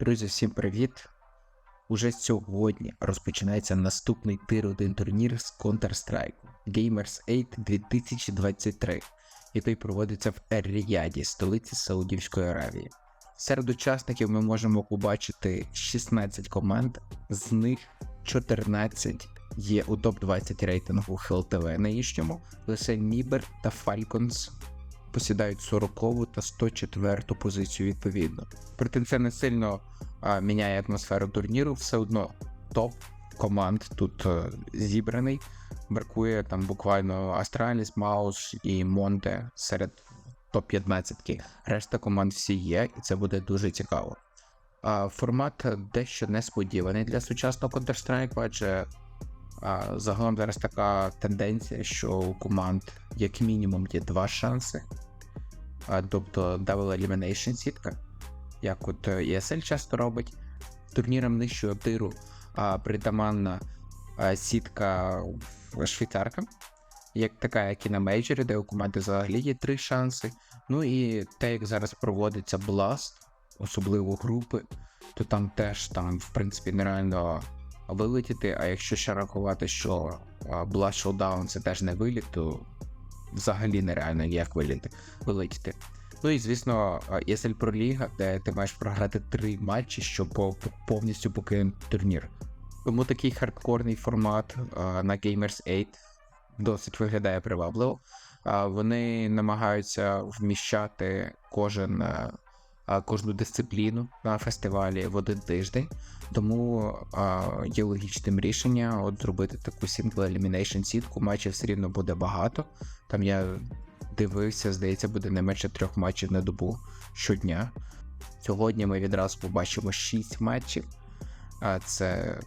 Друзі, всім привіт! Уже сьогодні розпочинається наступний тир 1 турнір з Counter-Strike Gamers 8 2023, який проводиться в Ер-Ріяді, столиці Саудівської Аравії. Серед учасників ми можемо побачити 16 команд, з них 14 є у топ-20 рейтингу HLTV нинішньому, лише Нібер та Falcons посідають 40 та 104 позицію відповідно. Проте це не сильно а, міняє атмосферу турніру, все одно топ команд тут а, зібраний. Бракує там буквально Астраліс, Маус і Монте серед топ-15. Решта команд всі є, і це буде дуже цікаво. А, Формат дещо несподіваний для сучасного Counter-Strike, адже загалом зараз така тенденція, що у команд як мінімум є два шанси. Тобто Double Elimination сітка, як от е, ESL часто робить. Турнірам нижчого тиру притаманна а, сітка швейцарка, як така, як і на мейджорі, де у команди взагалі є три шанси. Ну і те, як зараз проводиться Blast, особливо групи, то там теж там, в принципі, нереально вилетіти. А якщо ще рахувати, що Blast Showdown це теж не виліт, то взагалі нереально ніяк виліти, вилетіти. Ну і звісно, ESL Pro Ліга, де ти маєш програти три матчі, щоб по- по- повністю покинути турнір. Тому такий хардкорний формат на Gamers 8 досить виглядає привабливо. Вони намагаються вміщати кожен, а, кожну дисципліну на фестивалі в один тиждень. Тому є логічним рішення от зробити таку Single Elimination сітку. Матчів все рівно буде багато. Там я дивився, здається, буде не менше трьох матчів на добу щодня. Сьогодні ми відразу побачимо 6 матчів. А це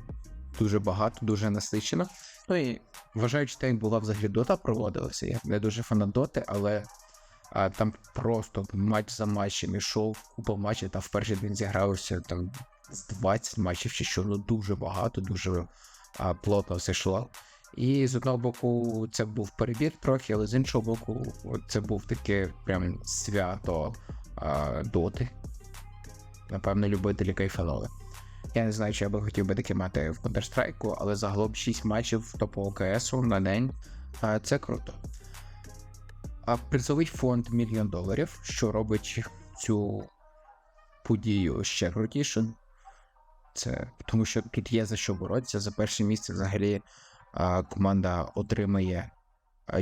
дуже багато, дуже насичено. Ну і вважаючи те, як була взагалі дота проводилася, я не дуже фанат доти, але а, там просто матч за матчем ішов, купа матчів, там в перший день зігралося там з 20 матчів чи що, ну дуже багато, дуже а, плотно все йшло. І з одного боку, це був перебір трохи, але з іншого боку, це був таке прям свято а, доти. Напевно, любителі кайфанули. Я не знаю, чи я би хотів би таке мати в Counter-Strike, але загалом 6 матчів топового КСу на день. Це круто. Призовий фонд мільйон доларів, що робить цю подію ще крутішим. Це тому, що тут є за що боротися. За перше місце взагалі а, команда отримає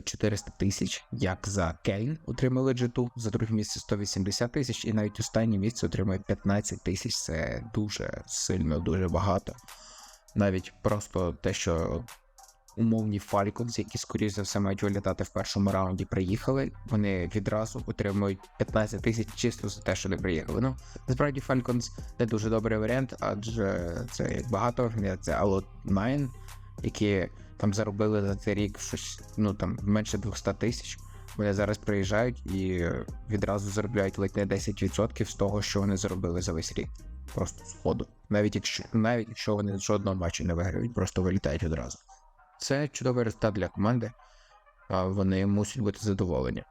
400 тисяч, як за Кейн отримали G2, за друге місце 180 тисяч, і навіть останнє місце отримує 15 тисяч. Це дуже сильно, дуже багато. Навіть просто те, що умовні Falcons, які, скоріш за все, мають вилітати в першому раунді, приїхали, вони відразу отримують 15 тисяч чисто за те, що не приїхали. Ну, насправді Falcons не дуже добрий варіант, адже це як багато організацій, от Nine, які там заробили за цей рік щось, ну там менше 200 тисяч. Вони зараз приїжджають і відразу заробляють ледь не 10% з того, що вони заробили за весь рік. Просто з. Навіть якщо навіть якщо вони жодного матчу не виграють, просто вилітають одразу. Це чудовий результат для команди. Вони мусять бути задоволені.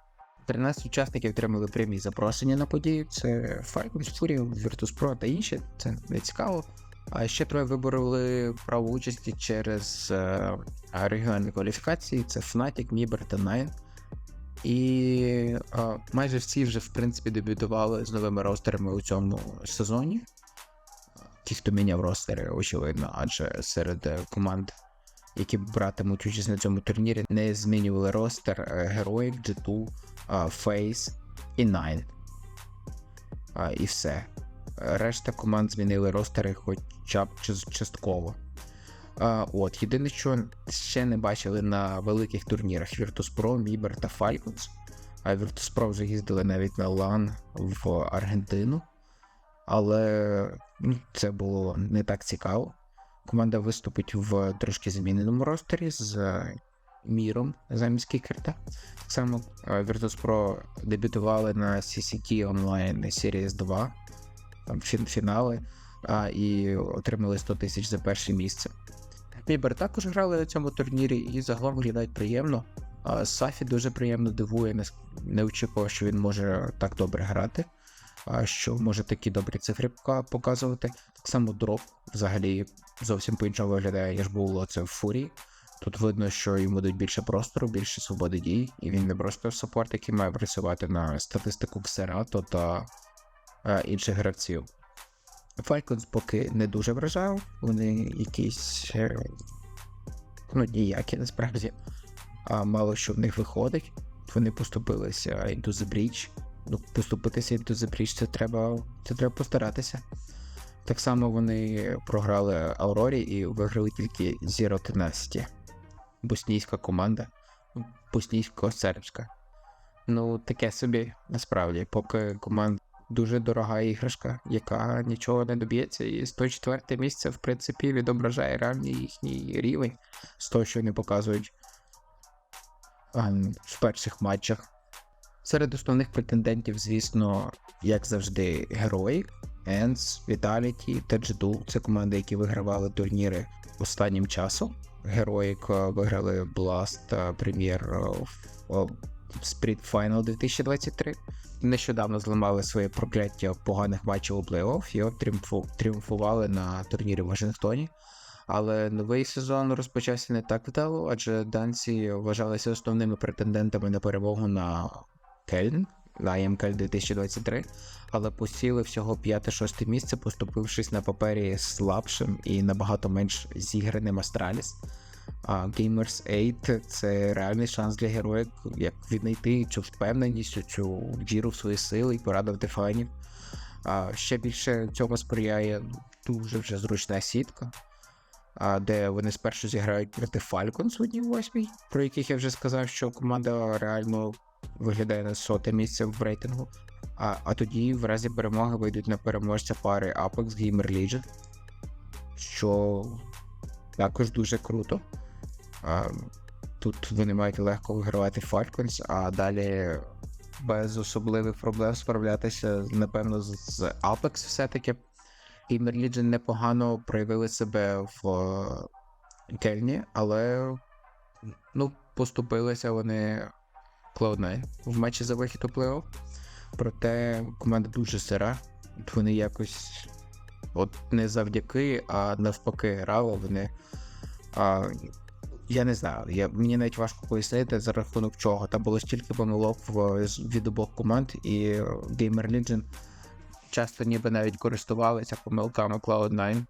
13 учасників отримали прямі запрошення на подію. Це Falcons, Fury, Virtus.pro та інші. Це не цікаво. А ще троє вибороли право участі через е, регіональні кваліфікації: це Fnatic, Mібер та Nine. І е, майже всі вже в принципі дебютували з новими ростерами у цьому сезоні. Ті, хто міняв ростери, очевидно, адже серед е, команд, які братимуть участь на цьому турнірі, не змінювали ростер Heroic, G2, е, Face і Nine. І все. Решта команд змінили ростери хоча б частково. От, єдине, що ще не бачили на великих турнірах Virtus.pro, Мібер та Falcons. А Virtus.pro їздили навіть на LAN в Аргентину. Але це було не так цікаво. Команда виступить в трошки зміненому ростері з е, Міром замість кікерта. Так само е, Virtus.pro дебютували на CCT Online Series 2, там фінали, а, і отримали 100 тисяч за перше місце. Мібер також грали на цьому турнірі і загалом виглядають приємно. Сафі дуже приємно дивує, не очікував, що він може так добре грати. А, що може такі добрі цифри показувати. Так само дроп взагалі зовсім по-іншому виглядає, ніж було це в фурії. Тут видно, що йому дають більше простору, більше свободи дій, і він не просто саппорт, який має працювати на статистику Ксерато та е, інших гравців. Falcons поки не дуже вражав, вони якісь е, ну, ніякі насправді. А мало що в них виходить. Вони поступилися Into the Breach. Ну, поступитися the Breach це треба, це треба постаратися. Так само вони програли Аурорі і виграли тільки Zero Tenacity. Боснійська команда. Боснійсько-сербська. Ну, таке собі, насправді, поки команда дуже дорога іграшка, яка нічого не доб'ється, і 104 місце, в принципі, відображає реальний їхній рівень з того, що вони показують в перших матчах. Серед основних претендентів, звісно, як завжди, герої, Ends, Vitality та G2. Це команди, які вигравали турніри останнім часом. Героїк виграли Blast Premier Spirit Final 2023. Нещодавно зламали своє прокляття поганих матчів у плей-офф і от тріумфу, тріумфували на турнірі в Вашингтоні. Але новий сезон розпочався не так вдало, адже данці вважалися основними претендентами на перемогу на Кельн на ЄМКЛ 2023, але посіли всього 5-6 місце, поступившись на папері слабшим і набагато менш зіграним Астраліс. А Gamers 8 це реальний шанс для героїк, як віднайти цю впевненість, цю віру в свої сили і порадувати фанів. А ще більше цьому сприяє дуже вже зручна сітка, де вони спершу зіграють проти Falcons в одній восьмій, про яких я вже сказав, що команда реально виглядає на соте місце в рейтингу. А, а тоді, в разі перемоги, вийдуть на переможця пари Apex Gamer Legion, що також дуже круто. А, тут вони мають легко вигравати Falcons, а далі без особливих проблем справлятися, напевно, з, Apex все-таки. Gamer Legion непогано проявили себе в е, Кельні, але ну, поступилися вони Cloud9 в матчі за вихід у плей-офф. Проте команда дуже сира. Вони якось от не завдяки, а навпаки грали. Вони. А, я не знаю, я, мені навіть важко пояснити за рахунок чого. Там було стільки помилок в, від обох команд, і Gamer Legion часто ніби навіть користувалися помилками Cloud9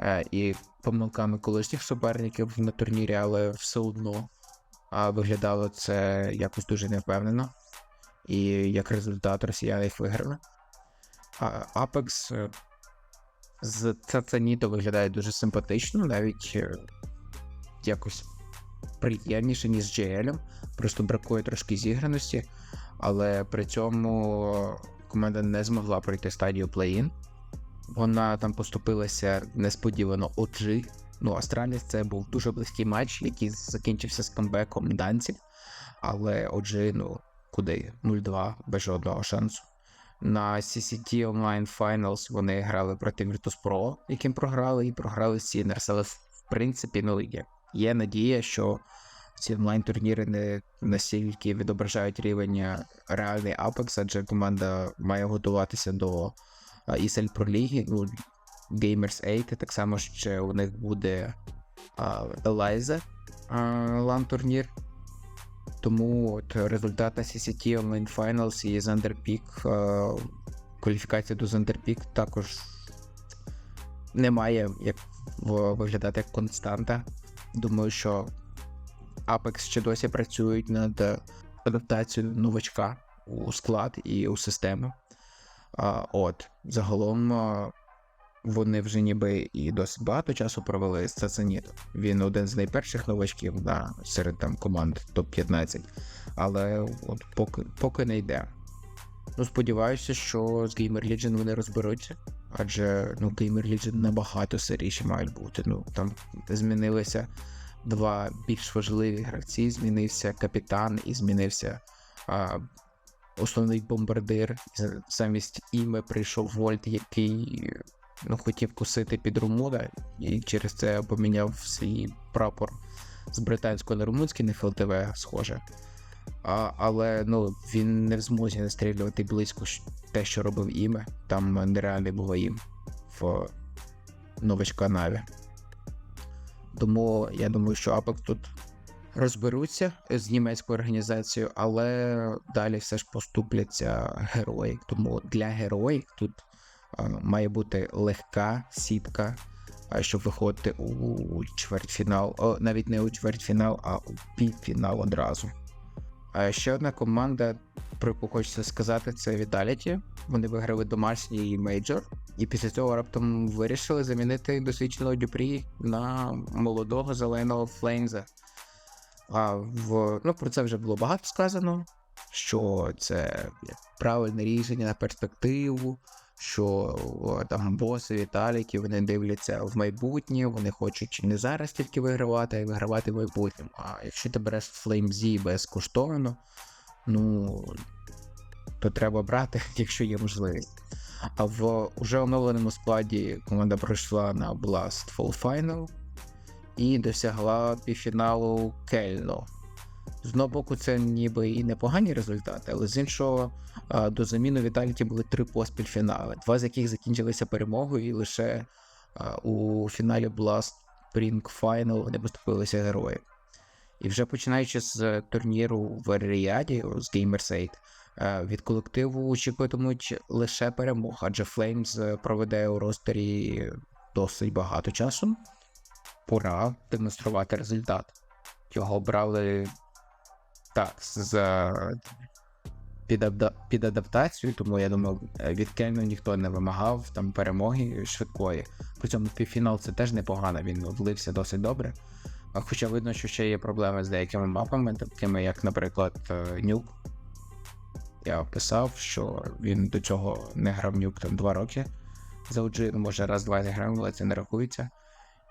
е, і помилками колишніх суперників на турнірі, але все одно а, виглядало це якось дуже невпевнено. І як результат росіяни їх виграли. А е, з Цацаніто виглядає дуже симпатично, навіть е, якось приємніше, ніж з GL. Просто бракує трошки зіграності, але при цьому команда не змогла пройти стадію плей-ін. Вона там поступилася несподівано OG. Ну, Астраліс це був дуже близький матч, який закінчився з камбеком данців. Але OG, ну, куди? 0-2 без жодного шансу. На CCT Online Finals вони грали проти Virtus.pro, яким програли, і програли Sinners. Але в принципі, ну, є, є надія, що ці онлайн-турніри не настільки відображають рівень е, реальний Apex, адже команда має готуватися до а, ESL Pro Ліги, ну, Gamers 8, так само ще у них буде Eliza лан турнір. Тому от результат на CCT Online Finals і а, кваліфікація до Peak також не має як виглядати як константа. Думаю, що Apex ще досі працюють над адаптацією новачка у склад і у систему. От, загалом вони вже ніби і досить багато часу провели з Цацанітом. Він один з найперших новачків да, серед там команд топ-15. Але от поки, поки не йде. Ну, сподіваюся, що з Gamer Legion вони розберуться. Адже ну, Gamer Legion набагато сиріші мають бути. Ну, там змінилися два більш важливі гравці. Змінився капітан і змінився а, основний бомбардир. Замість іме прийшов Вольт, який ну, хотів кусити під Румуна, і через це поміняв свій прапор з британського на румунський на ФЛТВ, схоже. А, але ну, він не в змозі настрілювати близько те, що робив іме. Там нереальний було їм в новичка Наві. Тому я думаю, що Apex тут розберуться з німецькою організацією, але далі все ж поступляться герої. Тому для героїв тут має бути легка сітка, щоб виходити у чвертьфінал, о, навіть не у чвертьфінал, а у півфінал одразу. А ще одна команда, про яку хочеться сказати, це Vitality. Вони виграли домашній мейджор, і після цього раптом вирішили замінити досвідченого Дюпрі на молодого зеленого Флейнза. А в ну про це вже було багато сказано, що це правильне рішення на перспективу, що там боси Віталіки вони дивляться в майбутнє, вони хочуть не зараз тільки вигравати, а й вигравати в майбутньому. А якщо ти береш FlameZ безкоштовно, ну то треба брати, якщо є можливість. А в уже оновленому складі команда пройшла на Blast Fall Final і досягла півфіналу Кельно. З одного боку, це ніби і непогані результати, але з іншого до заміну Віталіті були три поспіль фінали, два з яких закінчилися перемогою, і лише у фіналі Blast Spring Final вони поступилися герої. І вже починаючи з турніру в Ріаді з Gamers 8, від колективу очікуватимуть лише перемог, адже Flames проведе у ростері досить багато часу. Пора демонструвати результат. Його брали так, з під, адап- під адаптацію, тому я думаю, від Кельну ніхто не вимагав там перемоги швидкої. При цьому півфінал це теж непогано, він влився досить добре. Хоча видно, що ще є проблеми з деякими мапами, такими як, наприклад, е, Нюк. Я писав, що він до цього не грав Нюк там 2 роки за OG, ну, може раз-два не грав, але це не рахується.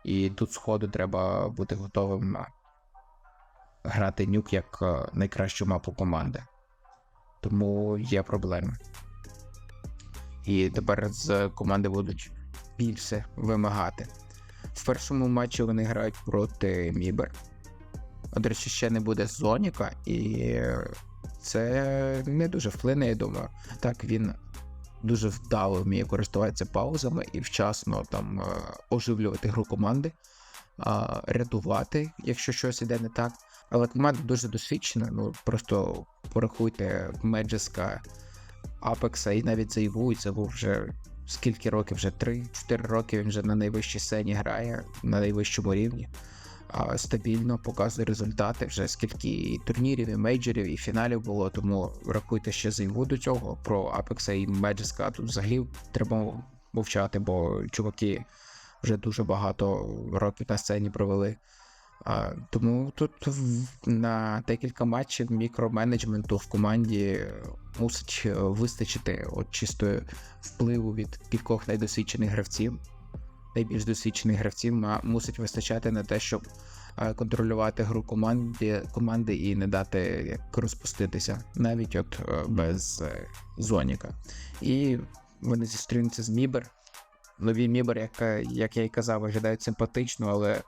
І тут сходу треба бути готовим грати нюк як е, найкращу мапу команди. Тому є проблеми. І тепер з команди будуть більше вимагати. В першому матчі вони грають проти Мібер. До речі, ще не буде Зоніка, і це не дуже вплине, я думаю. Так, він дуже вдало вміє користуватися паузами і вчасно там е, оживлювати гру команди, рятувати, якщо щось іде не так. Але команда дуже досвідчена. Ну просто порахуйте Меджеска, Апекса і навіть Зайву, і це був вже скільки років, вже 3-4 роки він вже на найвищій сцені грає, на найвищому рівні. А, Стабільно показує результати. Вже скільки і турнірів, і мейджорів, і фіналів було. Тому рахуйте ще Зайву до цього. Про Апекса і Меджеска тут взагалі треба мовчати, бо чуваки вже дуже багато років на сцені провели. Тому тут на декілька матчів мікроменеджменту в команді мусить е, вистачити от чисто впливу від кількох найдосвідчених гравців. Найбільш досвідчених гравців мусить вистачати на те, щоб е, контролювати гру команди, команди і не дати як розпуститися, навіть от е, без е, Зоніка. І вони зустрінуться з Мібер. Нові Мібер, як, е, як я і казав, виглядають симпатично, але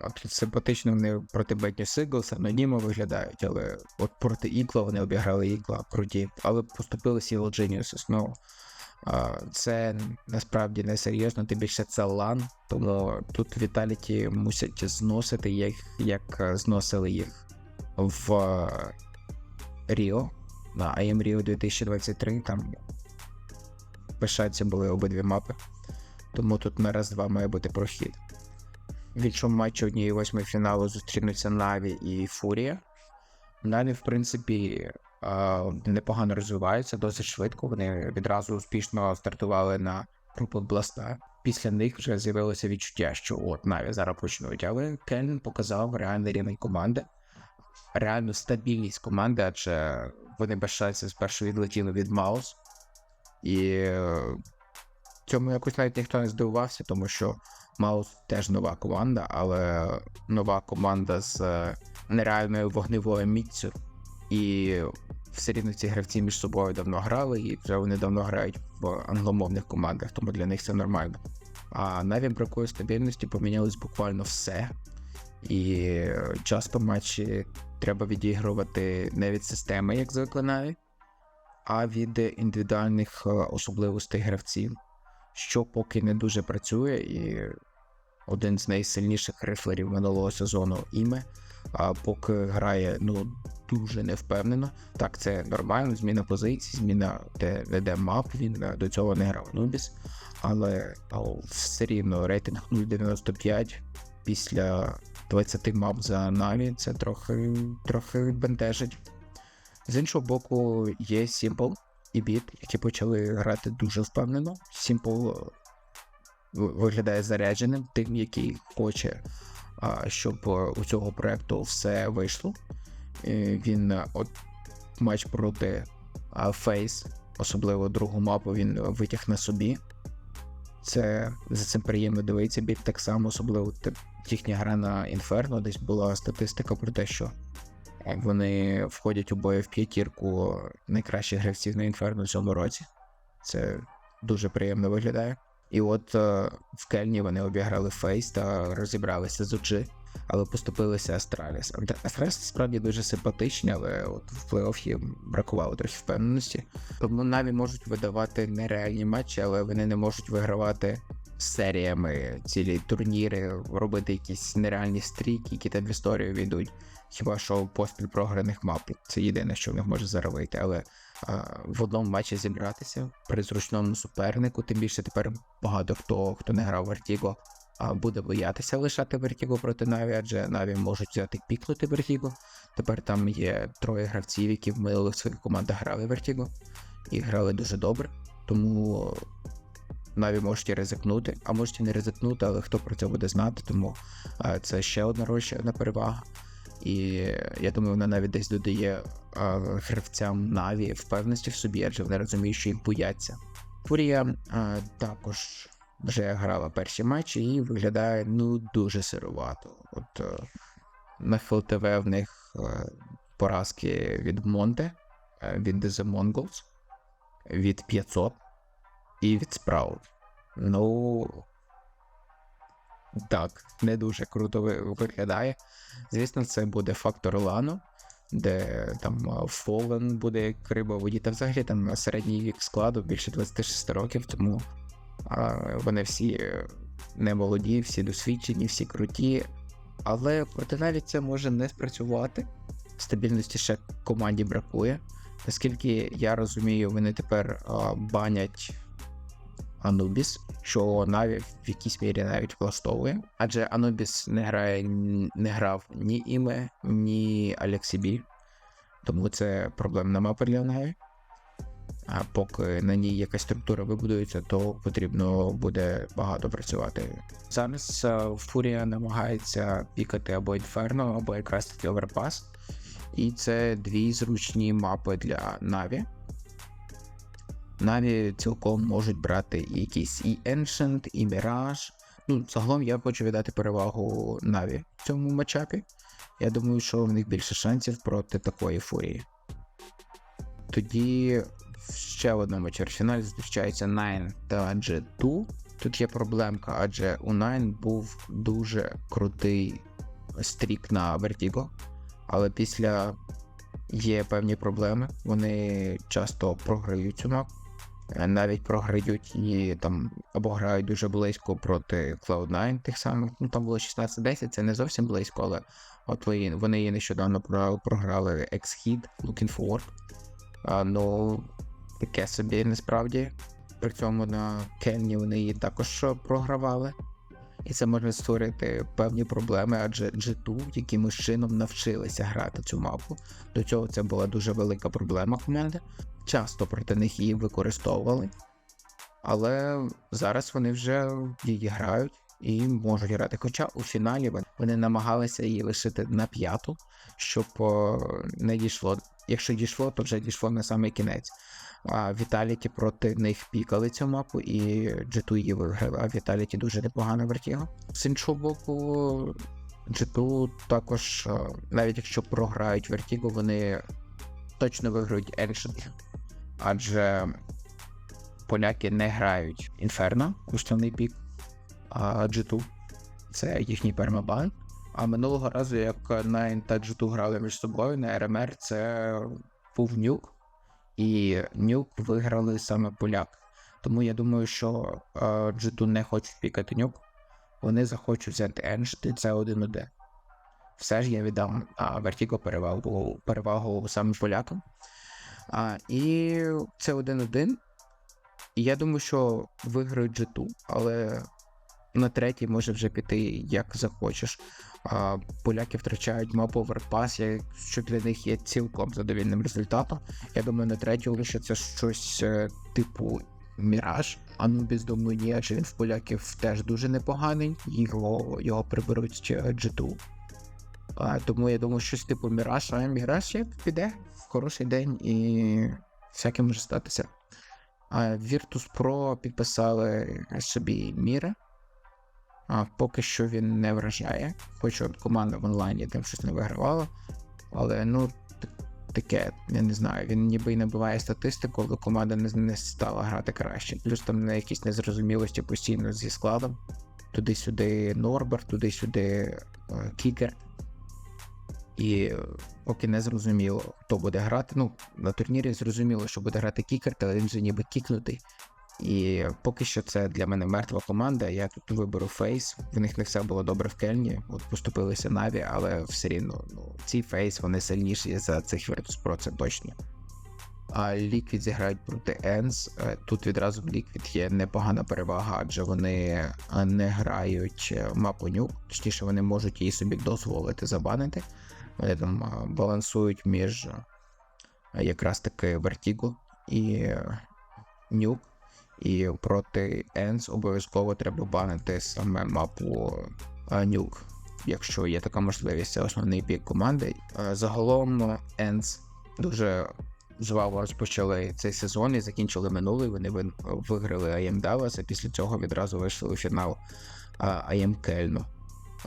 От симпатично вони проти Бетні Сиглса, анонімо виглядають, але от проти Ікла вони обіграли Ікла круті, але поступили Сіл Geniuses. Ну, це насправді не серйозно, тим більше це лан, тому тут Віталіті мусять зносити їх, як зносили їх в Ріо на IM Rio 2023. Там пишаться були обидві мапи. Тому тут на раз-два має бути прохід. В матчі однієї восьмої фіналу зустрінуться Наві і Фурія. Наві, в принципі, непогано розвиваються досить швидко. Вони відразу успішно стартували на групу Бласта. Після них вже з'явилося відчуття, що от Наві зараз почнуть. Але Кен показав реальний рівень команди, реальну стабільність команди, адже вони без шансів спершу відлетіли від Маус. І е, цьому якось навіть ніхто не здивувався, тому що Маус теж нова команда, але нова команда з е, нереальною вогневою міцю. І все рівно ці гравці між собою давно грали, і вже вони давно грають в англомовних командах, тому для них це нормально. А навіть бракує стабільності, помінялось буквально все. І часто матчі треба відігрувати не від системи, як звикли Наві, а від індивідуальних е, особливостей гравців, що поки не дуже працює, і один з найсильніших рифлерів минулого сезону іме, а поки грає ну дуже невпевнено. Так, це нормально, зміна позицій, зміна де веде мап, він е, до цього не грав Нубіс, але все рівно рейтинг 0.95 після 20 мап за Наві це трохи трохи бентежить. З іншого боку, є Simple і Beat, які почали грати дуже впевнено. Simple ви- виглядає зарядженим, тим, який хоче, щоб е, у цього проекту все вийшло. Е, Він е, от матч проти Фейс, особливо другу мапу, він витяг на собі. Це за цим приємно дивитися. Біт так само, особливо їхня гра на Інферно. Десь була статистика про те, що е, вони входять обоє в п'ятірку найкращих гравців на Інферно в цьому році. Це дуже приємно виглядає. І от е, в Кельні вони обіграли Фейс та розібралися з OG, але поступилися Астраліс. Астраліс справді дуже симпатичні, але от в плей-офф їм бракувало трохи впевненості. Тому Наві можуть видавати нереальні матчі, але вони не можуть вигравати серіями цілі турніри, робити якісь нереальні стріки, які там в історію війдуть. Хіба що поспіль програних мап. Це єдине, що в них може заробити, але а, в одному матчі зібратися при зручному супернику, тим більше тепер багато хто, хто не грав в Vertigo, а, буде боятися лишати Vertigo проти Наві, адже Наві можуть взяти пікнути Vertigo. Тепер там є троє гравців, які в минулих своїх командах грали Vertigo і грали дуже добре. Тому Наві можуть і ризикнути, а можуть і не ризикнути, але хто про це буде знати, тому а, це ще одна розчарна перевага. І я думаю, вона навіть десь додає а, гравцям Наві впевненості в собі, адже вони розуміють, що їх бояться. Фурія а, також вже грала перші матчі і виглядає ну дуже сирувато. От е, на ФЛТВ в них е, поразки від Монте, е, від The Mongols, від 500 і від Sprout. Ну. Так, не дуже круто виглядає. Звісно, це буде фактор Лану, де там Фолен буде як риба воді, та взагалі там середній вік складу більше 26 років, тому а, вони всі е, не молоді, всі досвідчені, всі круті. Але проти навіть це може не спрацювати. Стабільності ще команді бракує. Наскільки я розумію, вони тепер а, банять Анубіс, що навіть в якійсь мірі навіть влаштовує. Адже Анубіс не грає, не грав ні Іме, ні Алексібі. Тому це проблемна мапа для Наві. А поки на ній якась структура вибудується, то потрібно буде багато працювати. Зараз е, Фурія намагається пікати або Інферно, або якраз таки Оверпас. І це дві зручні мапи для Наві. Наві цілком можуть брати і якісь і Ancient, і Mirage. Ну, загалом я хочу віддати перевагу Наві в цьому матчапі. Я думаю, що в них більше шансів проти такої фурії. Тоді ще в одному чвертьфіналі зустрічаються Nine та G2. Тут є проблемка, адже у Nine був дуже крутий стрік на Vertigo, але після є певні проблеми. Вони часто програють цю мапу. Е, Навіть програють і там або грають дуже близько проти Cloud9 тих самих. Ну там було 16-10, це не зовсім близько, але от вони, її нещодавно програли X-Hit, Looking Forward. А, ну, таке собі насправді. При цьому на Кенні вони її також програвали. І це може створити певні проблеми, адже G2 якимось чином навчилися грати цю мапу. До цього це була дуже велика проблема команди. Часто проти них її використовували. Але зараз вони вже її грають і можуть грати. Хоча у фіналі вони- намагалися її лишити на п'яту, щоб не дійшло. Якщо дійшло, то вже дійшло на самий кінець. А Віталіті проти них пікали цю мапу, і G2 її виграли. А Віталіті дуже непогано вертіго. З іншого боку, G2 також, е, навіть якщо програють Vertigo, вони точно виграють Ancient. Адже поляки не грають Inferno, основний пік, а G2 це їхній пермабан. А минулого разу, як Nine та G2 грали між собою на РМР, це був нюк, і нюк виграли саме поляк. Тому я думаю, що е, G2 не хочуть пікати нюк. Вони захочуть взяти Еншт, це 1-1. Все ж я віддам Vertigo перевагу, перевагу саме полякам. А, і це 1-1. І я думаю, що виграють G2, але на третій може вже піти як захочеш. А, поляки втрачають мапу Overpass, що для них є цілком задовільним результатом. Я думаю, на третю лишиться щось е, типу Міраж. Анубіс думаю, ні, адже він в поляків теж дуже непоганий, його, його приберуть ще G2. А, тому я думаю, щось типу Міраж, а Міраж як піде хороший день і всяке може статися. Virtus Pro підписали собі Міра. А поки що він не вражає, хоч от команда в онлайні там щось не вигравала. Але ну таке, я не знаю, він ніби й набиває статистику, але команда не, не стала грати краще. Плюс там на якісь незрозумілості постійно зі складом. Туди-сюди Норбер, туди-сюди е, Кікер. І е, поки не зрозуміло, хто буде грати. Ну, на турнірі зрозуміло, що буде грати Кікер, але він вже ніби кікнутий. І поки що це для мене мертва команда. Я тут виберу фейс. В них не все було добре в Кельні. От поступилися Наві, але все рівно ну, ці фейс вони сильніші за цих Virtus Pro, це точно. А Liquid зіграють проти Енс. Тут відразу в Liquid є непогана перевага, адже вони е, не грають е, мапу точніше, вони можуть її собі дозволити забанити. Там балансують між якраз таки Vertigo і нюк. І проти Енс обов'язково треба банити саме мапу нюк. Якщо є така можливість, це основний пік команди. Загалом Енс дуже жваво розпочали цей сезон і закінчили минулий. Вони виграли АЄМ Даллас, а після цього відразу вийшли у фінал АЄМ Кельну.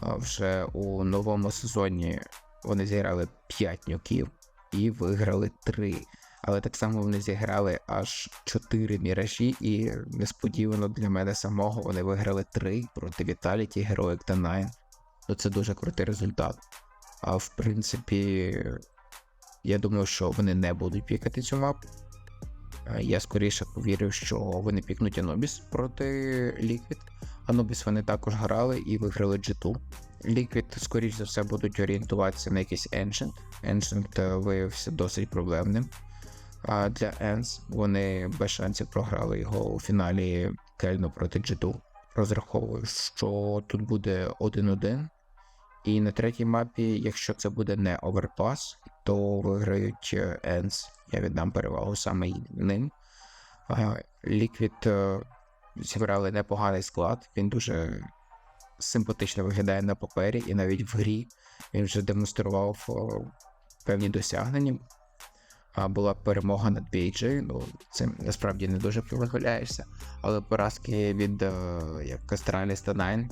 Вже у новому сезоні вони зіграли 5 нюків і виграли 3. Але так само вони зіграли аж 4 міражі, і несподівано для мене самого вони виграли 3 проти Vitality, Heroic та Nine. Ну це дуже крутий результат. А в принципі, я думаю, що вони не будуть пікати цю мапу. Е, Я скоріше повірив, що вони пікнуть Anubis проти Liquid. Anubis вони також грали і виграли G2. Liquid, скоріш за все, будуть орієнтуватися на якийсь Ancient. Ancient е, виявився досить проблемним. А для Енс вони без шансів програли його у фіналі Кельну проти G2. Розраховую, що тут буде 1-1. І на третій мапі, якщо це буде не оверпас, то виграють е, Енс. Я віддам перевагу саме ним. Ліквід зібрали непоганий склад, він дуже симпатично виглядає на папері, і навіть в грі. Він вже демонстрував певні досягнення. А була перемога над BJ, ну цим насправді не дуже виявляєшся, але поразки від е, як Astralis та Nine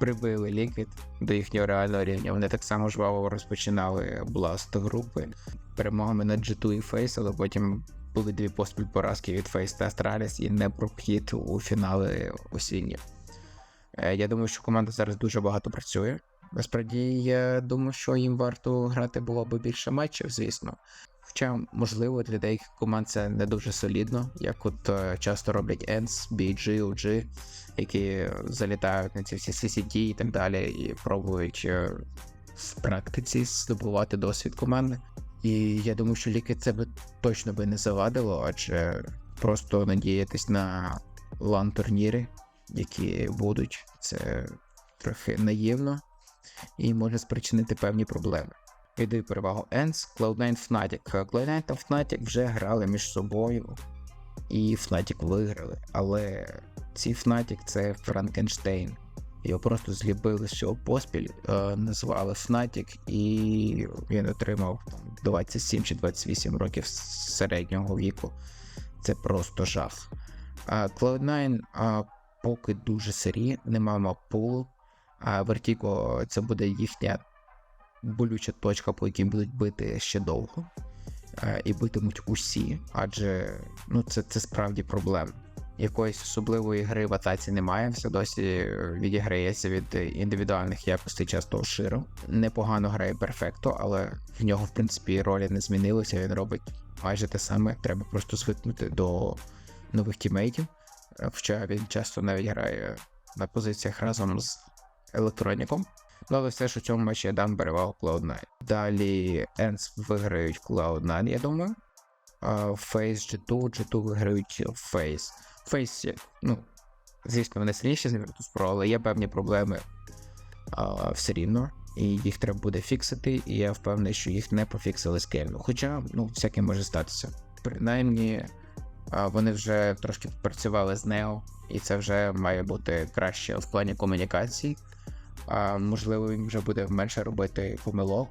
прибили Liquid до їхнього реального рівня. Вони так само жваво розпочинали Blast групи. Перемогами над G2 і Face, але потім були дві поспіль поразки від Face та Astralis і не прохід у фінали осінні. Е, Я думаю, що команда зараз дуже багато працює. Насправді, я думаю, що їм варто грати було б більше матчів, звісно. Хоча, можливо, для деяких команд це не дуже солідно, як от е, часто роблять ENS, BG, OG, які залітають на ці всі CCT і так далі, і пробують е, в практиці здобувати досвід команди. І я думаю, що ліки це би точно би не завадило, адже просто надіятись на лан-турніри, які будуть, це трохи наївно і може спричинити певні проблеми. Віддаю перевагу ENS, Cloud9 Fnatic. Cloud9 та Fnatic вже грали між собою, і Fnatic виграли. Але ці Fnatic це Франкенштейн. Його просто зліпили з цього поспіль, е, назвали Fnatic, і він отримав 27 чи 28 років середнього віку. Це просто жах. Cloud9 поки дуже сирі, нема мапулу. А Vertigo це буде їхня болюча точка, по якій будуть бити ще довго. Е, І битимуть усі, адже ну, це, це справді проблема. Якоїсь особливої гри в атаці немає. Все досі е, відіграється від індивідуальних якостей часто широ. Непогано грає перфекто, але в нього, в принципі, ролі не змінилися. Він робить майже те саме. Треба просто звикнути до нових тімейтів. Е, Хоча він часто навіть грає на позиціях разом з електроніком. Ну, але все ж у цьому матчі дам перевагу Cloud9. Далі Ends виграють Cloud9, я думаю. Фейс G2, G2 виграють Фейс. Фейс, ну, звісно, вони сильніші з Virtus.pro, але є певні проблеми а, все рівно. І їх треба буде фіксити, і я впевнений, що їх не пофіксили з Кельну. Хоча, ну, всяке може статися. Принаймні, а, вони вже трошки попрацювали з Нео, і це вже має бути краще в плані комунікації. А, можливо, він вже буде менше робити помилок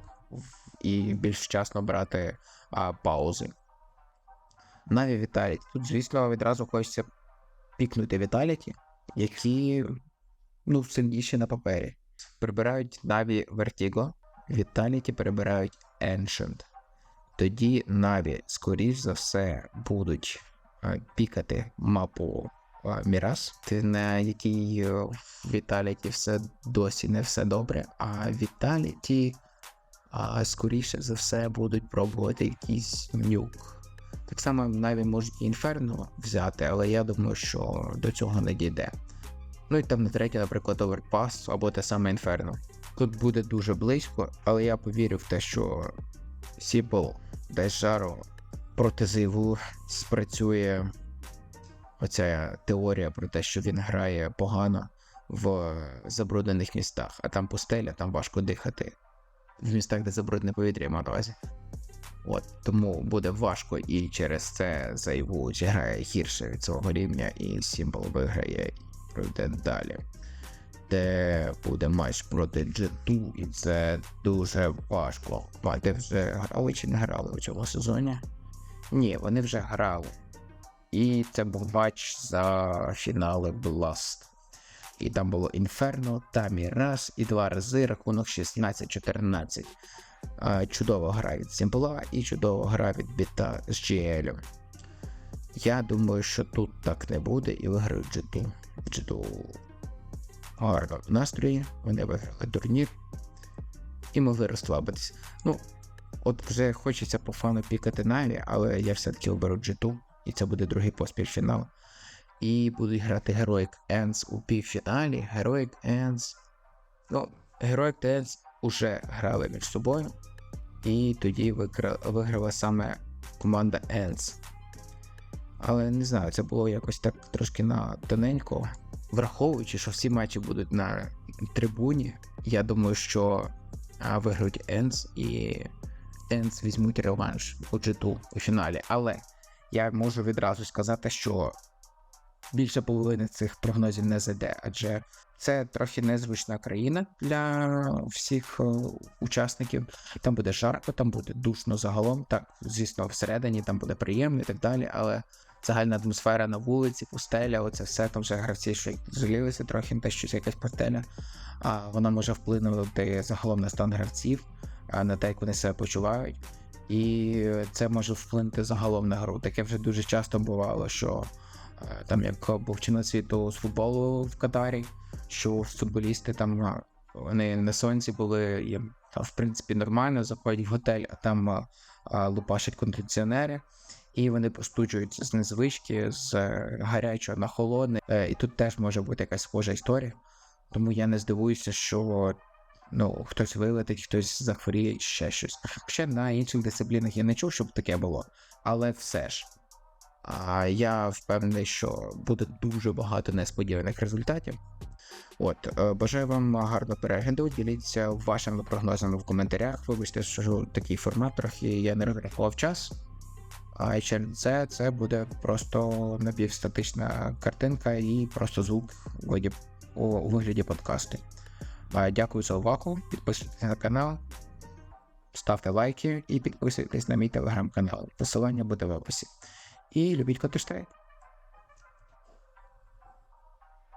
і більш вчасно брати а, паузи. Наві Віталіті. Тут, звісно, відразу хочеться пікнути Віталіті, які ну, сильніші на папері. Прибирають Наві Vertigo, Віталіті перебирають Ancient. Тоді Наві, скоріш за все, будуть а, пікати мапу Мірас, на якій е, Віталіті все досі не все добре, а Віталіті, скоріше за все, будуть пробувати якийсь нюк. Так само навіть можуть і Інферно взяти, але я думаю, що до цього не дійде. Ну і там на третє, наприклад, Overpass або те саме Інферно. Тут буде дуже близько, але я повірю в те, що Сіпл дасть жару проти Зиву спрацює оця теорія про те, що він грає погано в забруднених містах, а там пустеля, там важко дихати. В містах, де забруднене повітря, я маю на увазі. От, тому буде важко і через це Зайву грає гірше від свого рівня, і Сімбл виграє і пройде далі. Де буде матч проти G2, і це дуже важко. Вони вже грали чи не грали у цьому сезоні? Ні, вони вже грали. І це був матч за фінали Blast. І там було Інферно та Міраж, і два рази рахунок 16-14. Чудово гра від Сімпла і чудово гра від біта з GL. Я думаю, що тут так не буде і виграють G2. G2 гарно в настрої, вони виграли турнір і могли розслабитись. Ну, от вже хочеться по фану пікати Наві, але я все-таки оберу G2, і це буде другий поспіль фінал. І будуть грати Heroic Ends у півфіналі. Heroic Ends. Ну, Heroic Ends уже грали між собою. І тоді вигра... виграла саме команда Ends. Але не знаю, це було якось так трошки на тоненько. Враховуючи, що всі матчі будуть на трибуні, я думаю, що виграють Ends і Ends візьмуть реванш у G2 у фіналі. Але я можу відразу сказати, що більше половини цих прогнозів не зайде, адже це трохи незвична країна для всіх е, учасників. Там буде жарко, там буде душно загалом. Так, звісно, всередині там буде приємно і так далі, але загальна атмосфера на вулиці, пустеля, оце все там вже гравці, що жалілися трохи, те, що це якась пустеля, а вона може вплинути загалом на стан гравців, а на те, як вони себе почувають. І це може вплинути загалом на гру. Таке вже дуже часто бувало, що е, там як був чемпіонат світу з футболу в Катарі, що футболісти там вони на сонці були їм в принципі, нормально, заходять в готель, а там лупашать кондиціонери, і вони постуджуються з незвички, з е, гарячого на холодне. І тут теж може бути якась схожа історія. Тому я не здивуюся, що ну, хтось вилетить, хтось захворіє, ще щось. Ще на інших дисциплінах я не чув, щоб таке було, але все ж. А я впевнений, що буде дуже багато несподіваних результатів. От, е, бажаю вам гарного перегляду. Діліться вашими прогнозами в коментарях. Вибачте, що такий формат трохи я не розрахував час. А через це це буде просто напівстатична картинка і просто звук у вигляді подкасту. Дякую за увагу. Підписуйтесь на канал, ставте лайки і підписуйтесь на мій телеграм-канал. Посилання буде в описі. І любіть Counter-Strike.